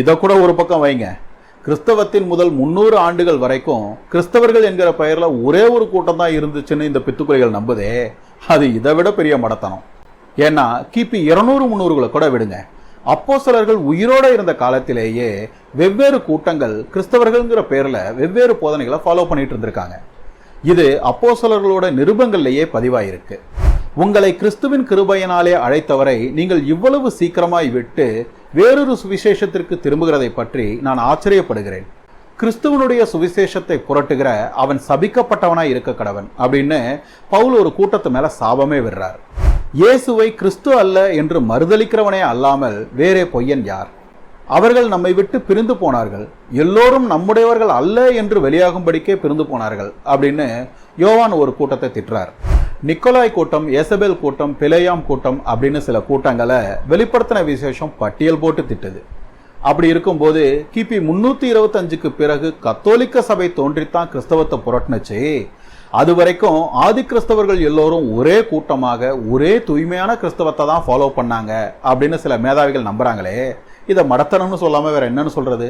இதை கூட ஒரு பக்கம் வைங்க. கிறிஸ்தவத்தின் முதல் முன்னூறு ஆண்டுகள் வரைக்கும் கிறிஸ்தவர்கள் என்கிற பெயரில் ஒரே ஒரு கூட்டம் தான் இருந்துச்சுன்னு இந்த பித்துக்குறைகள் நம்புதே. அது இதை விட பெரிய மடத்தனம். ஏன்னா கிபி இருநூறு முந்நூறுகளை கூட விடுங்க. அப்போசலர்கள் உயிரோடு இருந்த காலத்திலேயே வெவ்வேறு கூட்டங்கள் கிறிஸ்தவர்கள்ங்கிற பேரில் வெவ்வேறு போதனைகளை ஃபாலோ பண்ணிட்டு இருந்திருக்காங்க. இது அப்போஸ்தலர்களோட நிருபங்கள்லேயே பதிவாயிருக்கு. உங்களை கிறிஸ்துவின் கிருபையினாலே அழைத்தவரை நீங்கள் இவ்வளவு சீக்கிரமாய் விட்டு வேறொரு சுவிசேஷத்திற்கு திரும்புகிறதை பற்றி நான் ஆச்சரியப்படுகிறேன். கிறிஸ்துவனுடைய சுவிசேஷத்தை புரட்டுகிற அவன் சபிக்கப்பட்டவனாய் இருக்க கடவன் அப்படின்னு பவுல் ஒரு கூட்டத்து மேல சாபமே விடுறார். இயேசுவை கிறிஸ்து அல்ல என்று மறுதலிக்கிறவனே அல்லாமல் வேறே பொய்யன் யார்? அவர்கள் நம்மை விட்டு பிரிந்து போனார்கள். எல்லோரும் நம்முடையவர்கள் அல்ல என்று வெளியாகும்படிக்கே பிரிந்து போனார்கள் அப்படின்னு யோவான் ஒரு கூட்டத்தை திட்டுறார். நிக்கோலாய் கூட்டம் ஏசபேல் கூட்டம் பிலேயாம் கூட்டம் அப்படின்னு சில கூட்டங்களை வெளிப்படுத்தின விசேஷம் பட்டியல் போட்டு திட்டுது. அப்படி இருக்கும்போது கிபி முன்னூத்தி இருபத்தஞ்சுக்கு பிறகு கத்தோலிக்க சபை தோன்றித்தான் கிறிஸ்தவத்தை புரட்டினுச்சு. அது வரைக்கும் ஆதி கிறிஸ்தவர்கள் எல்லோரும் ஒரே கூட்டமாக ஒரே தூய்மையான கிறிஸ்தவத்தை தான் ஃபாலோ பண்ணாங்க அப்படின்னு சில மேதாவிகள் நம்புறாங்களே. இதை மடத்தனம்னு சொல்லாம வேற என்னன்னு சொல்றது?